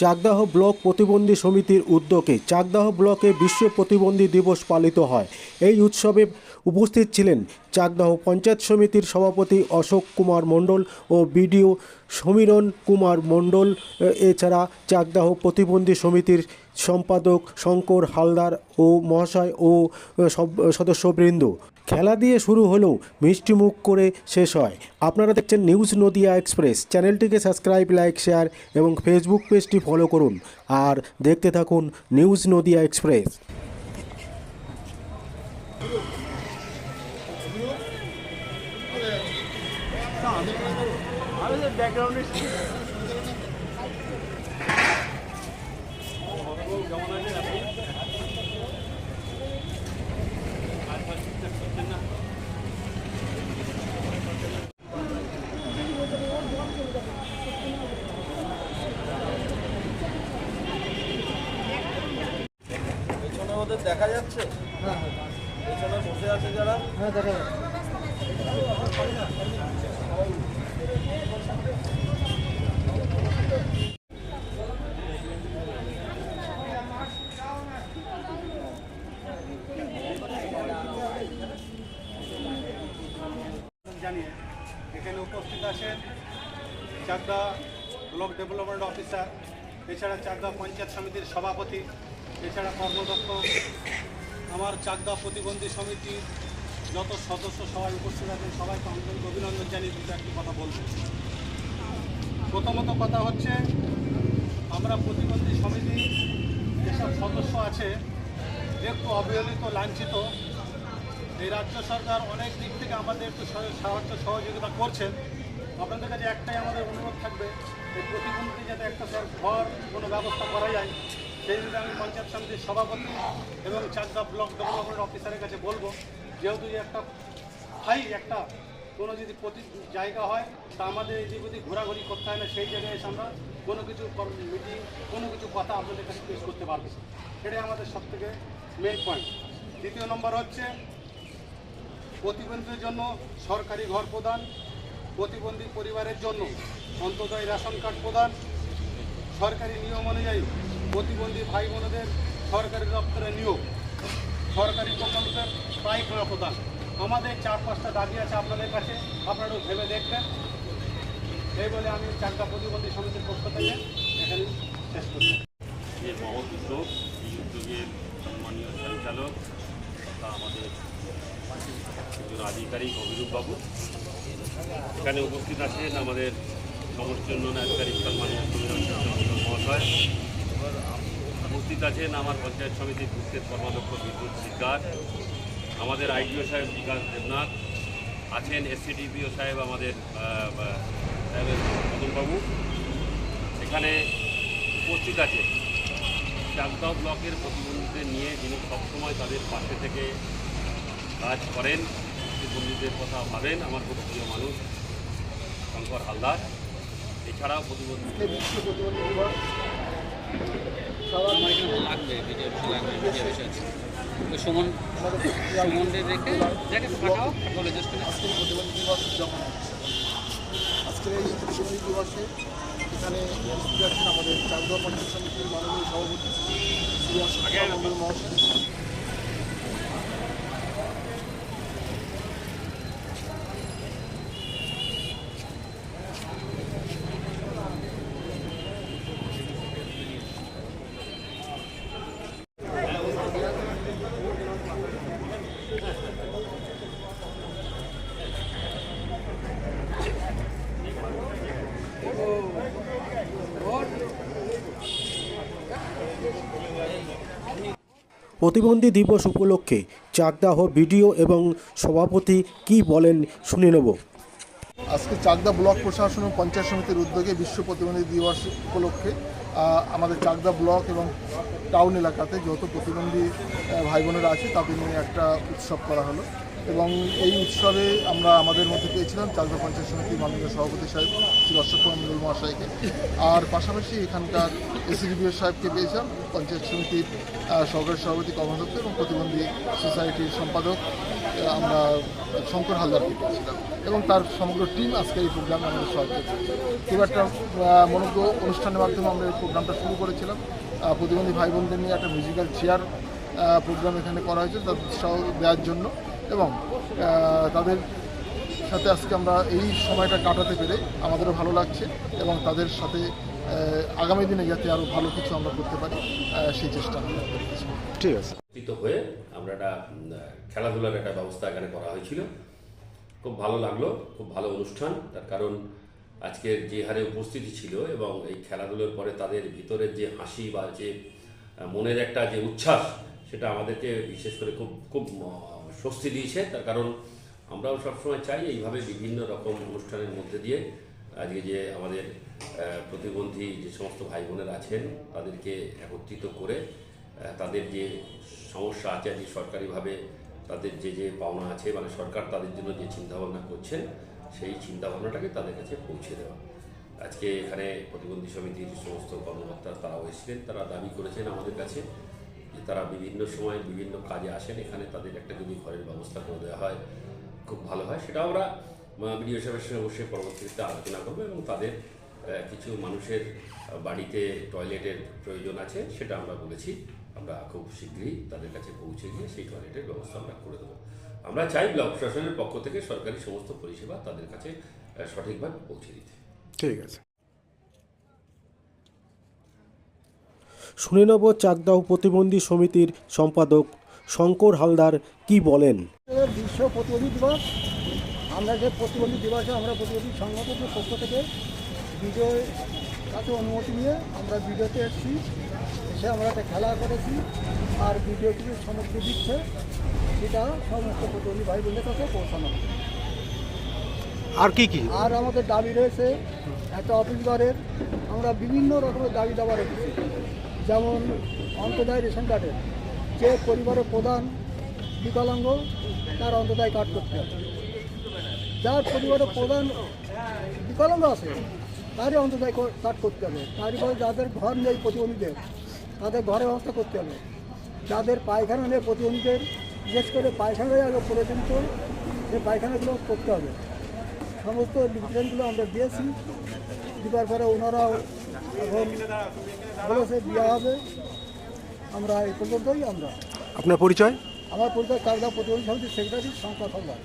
Chakdah block প্রতিবন্ধী সমিতির উদ্যোগে চাকদাহ ব্লকে বিশ্ব প্রতিবন্ধী দিবস পালিত হয়। এই উৎসবে উপস্থিত ছিলেন চাকদাহ পঞ্চায়েত সমিতির সভাপতি অশোক কুমার মণ্ডল ও বিডিও সমীরণ কুমার মণ্ডল। এছাড়া চাকদাহ প্রতিবন্ধী সমিতির সম্পাদক শঙ্কর হালদার ও মহাশয় ও সদস্যবৃন্দ। খেলা দিয়ে শুরু হলেও মিষ্টিমুখ করে শেষ হয়। আপনারা দেখছেন নিউজ নদিয়া এক্সপ্রেস। চ্যানেলটিকে সাবস্ক্রাইব, লাইক, শেয়ার এবং ফেসবুক পেজটি ফলো করুন। আর দেখতে থাকুন নিউজ নদিয়া এক্সপ্রেস। দেখা যাচ্ছে? পেছনে বসে আছে যারা? জানিয়ে এখানে উপস্থিত আছেন চাকদা ব্লক ডেভেলপমেন্ট অফিসার এছাড়া চাকদা পঞ্চায়েত সমিতির সভাপতি এছাড়া কর্মদক্ষ, আমার চাকদা প্রতিবন্ধী সমিতির যত সদস্য সবাই উপস্থিত আছেন, সবাইকে আন্তরিক অভিনন্দন জানিয়ে দুটো একটি কথা বলব। প্রথমত কথা হচ্ছে, আমরা প্রতিবন্ধী সমিতি, যেসব সদস্য আছে, একটু অবহেলিত, লাঞ্ছিত, এই রাজ্য সরকার অনেক দিক থেকে আমাদের একটু সহ- সাহায্য সহযোগিতা করছেন। আপনাদের কাছে একটাই আমাদের অনুরোধ থাকবে, এই প্রতিবন্ধী যাতে একটা ঘর কোনো ব্যবস্থা করা যায় সেই জন্য আমি পঞ্চায়েত সমিতির সভাপতি এবং চাকদা ব্লক ডেভেলপমেন্ট অফিসারের কাছে বলব, যেহেতু একটা হাই একটা কোনো যদি প্রতি জায়গা হয়, তা আমাদের এদিক ওদিক ঘোরাঘুরি করতে হয় না, সেই জায়গায় এসে আমরা কোনো কিছু মিটিং কোনো কিছু কথা আপনাদের কাছে পেশ করতে পারব সেটাই আমাদের সব থেকে মেন পয়েন্ট দ্বিতীয় নম্বর হচ্ছে প্রতিবন্ধীদের জন্য সরকারি ঘর প্রদান, প্রতিবন্ধী পরিবারের জন্য অন্তদয় রেশন কার্ড প্রদান, সরকারি নিয়ম অনুযায়ী প্রতিবন্ধী ভাই বোনদের সরকারি দপ্তরে নিয়োগ। সরকারি প্রকল্পের পাইখানা প্রদান। আমাদের চার পাঁচটা দাবি আছে আপনাদের কাছে, আপনারাও ভেবে দেখবেন। এই বলে আমি চারটা প্রতিবন্ধী সমিতির পক্ষ থেকে এখানে শেষ করছি। মহৎ তথা আমাদের আধিকারিক অভিরূপ বাবু। এখানে উপস্থিত আছেন আমাদের উন্নয়ন আধিকারিক সম্মানীয় মহাশয়। উপস্থিত আছেন আমার পঞ্চায়েত সমিতির পুস্তের কর্মাধ্যক্ষ বিদ্যুৎ সিদ্ধার আমাদের আইডিও সাহেব বিকাশ দেবনাথ, আছেন এসসিডিপিও সাহেব আমাদের সাহেবের মদনবাবু। এখানে উপস্থিত আছে চাকদাও ব্লকের প্রতিবন্ধীদের নিয়ে যিনি সবসময় তাদের পাশে থেকে কাজ করেন, প্রতিবন্ধীদের কথা ভাবেন, আমার খুব প্রিয় মানুষ শঙ্কর হালদার। এছাড়াও প্রতিবন্ধী লাগবে ভিডিও লাগবে ভিডিও বিষয় আছে। তো সুমন সুমনকে রেখে যাকে বলে জাস্ট আজকের প্রতিবন্ধী দিবস যখন আজকে এই প্রতিবন্ধী দিবসে এখানে আমাদের পঞ্চায়েত সমিতির মাননীয় সভাপতি শ্রী মহাশয় প্রতিবন্ধী দিবস উপলক্ষে চাকদাহ বিডিও এবং সভাপতি কি বলেন শুনে নেব। আজকে চাকদা ব্লক প্রশাসন ও পঞ্চায়েত সমিতির উদ্যোগে বিশ্ব প্রতিবন্ধী দিবস উপলক্ষে আমাদের চাকদা ব্লক এবং টাউন এলাকাতে যত প্রতিবন্ধী ভাই বোনেরা আছে, তাদের নিয়ে একটা উৎসব করা হলো। এবং এই উৎসবে আমরা আমাদের মধ্যে পেয়েছিলাম চাকদা পঞ্চায়েত সমিতির মাননীয় সভাপতি সাহেব শ্রী অশোক মন্ডল মহাশয়কে। আর পাশাপাশি এখানকার এসিডিবিও সাহেবকে পেয়েছিলাম, পঞ্চায়েত সমিতির সহকারী সভাপতি কর্মদত্ত এবং প্রতিবন্ধী সোসাইটির সম্পাদক আমরা শঙ্কর হালদারকে পেয়েছিলাম। এবং তার সমগ্র টিম আজকে এই প্রোগ্রামে আমাদের সহায়তা খুব একটা মনোজ্ঞ অনুষ্ঠানের মাধ্যমে আমরা এই প্রোগ্রামটা শুরু করেছিলাম। প্রতিবন্ধী ভাই বোনদের নিয়ে একটা মিউজিক্যাল চেয়ার প্রোগ্রাম এখানে করা হয়েছে, তার উৎসাহ দেওয়ার জন্য। এবং তাদের সাথে আজকে আমরা এই সময়টা কাটাতে পেরে আমাদেরও ভালো লাগছে এবং তাদের সাথে আগামী দিনে যাতে আরও ভালো কিছু আমরা করতে পারি সেই চেষ্টা আমরা ঠিক আছে। হয়ে আমরা একটা খেলাধুলার একটা ব্যবস্থা এখানে করা হয়েছিল। খুব ভালো লাগল খুব ভালো অনুষ্ঠান। তার কারণ আজকের যে হারে উপস্থিতি ছিল এবং এই খেলাধুলোর পরে তাদের ভিতরের যে হাসি বা যে মনের একটা যে উচ্ছ্বাস সেটা আমাদেরকে বিশেষ করে খুব খুব স্বস্তি দিয়েছে, তার কারণ আমরাও সবসময় চাই এইভাবে বিভিন্ন রকম অনুষ্ঠানের মধ্যে দিয়ে আজকে যে আমাদের প্রতিবন্ধী যে সমস্ত ভাই বোনেরা আছেন, তাদেরকে একত্রিত করে তাদের যে সমস্যা আছে যে সরকারিভাবে, তাদের যে যে পাওনা আছে মানে সরকার তাদের জন্য যে চিন্তাভাবনা করছেন, সেই চিন্তাভাবনাটাকে তাদের কাছে পৌঁছে দেওয়া। আজকে এখানে প্রতিবন্ধী সমিতির সমস্ত কর্মকর্তা তারাও এসেছিলেন, তারা দাবি করেছেন আমাদের কাছে যে তারা বিভিন্ন সময় বিভিন্ন কাজে আসেন, এখানে তাদের একটা যদি ঘরের ব্যবস্থা করে দেওয়া হয়, খুব ভালো হয়। সেটা আমরা বিডিও সাহেবের সঙ্গে বসে পরবর্তীতে আলোচনা করব এবং তাদের কিছু মানুষের বাড়িতে টয়লেটের প্রয়োজন আছে, সেটা আমরা বলেছি। আমরা খুব শীঘ্রই তাদের কাছে পৌঁছে গিয়ে সেই টয়লেটের ব্যবস্থা আমরা করে দেবো। আমরা চাই ব্লক প্রশাসনের পক্ষ থেকে সরকারি সমস্ত পরিষেবা তাদের কাছে সঠিকভাবে পৌঁছে দিতে। ঠিক আছে। শুনে নেব চাকদাহ প্রতিবন্ধী সমিতির সম্পাদক শঙ্কর হালদার কি বলেন। বিশ্ব প্রতিবন্ধী দিবস আমরা যে প্রতিবন্ধী দিবসে আমরা প্রতিবন্ধী সংগঠনের পক্ষ থেকে বিজয় কাছে অনুমতি নিয়ে আমরা ভিডিওতে এসেছি এসে আমরা একটা খেলা করেছি আর ভিডিও কিছু সামগ্রী দিচ্ছে সেটা সমস্ত প্রতিবন্ধী ভাই বোনদের কাছে পৌঁছানো। আর কি কি? আর আমাদের দাবি রয়েছে একটা অফিস ঘরের আমরা বিভিন্ন রকমের দাবি দাবা রেখেছি। যেমন অন্তদায় রেশন কার্ডের যে পরিবারের প্রধান বিকলাঙ্গ, তার অন্তদায় কার্ড করতে হবে। যার পরিবারের প্রধান বিকলাঙ্গ আছে, তারই অন্তদায় কার্ড করতে হবে। তারই তারপরে যাদের ঘর নেই প্রতিবন্ধীদের, তাদের ঘরে ব্যবস্থা করতে হবে। যাদের পায়খানা নেই প্রতিবন্ধীদের, বিশেষ করে পায়খানায় আগে পর্যন্ত সে পায়খানাগুলো করতে হবে। সমস্ত লিমিটেশনগুলো আমরা দিয়েছি। দেওয়ার পরে ওনারাও বলেছে দেওয়া হবে। আমরা এই পর্যন্তই আমরা। আপনার পরিচয়? আমার পরিচয় কালদা প্রতিবন্ধী সমিতির সেক্রেটারি শঙ্কর হালদার।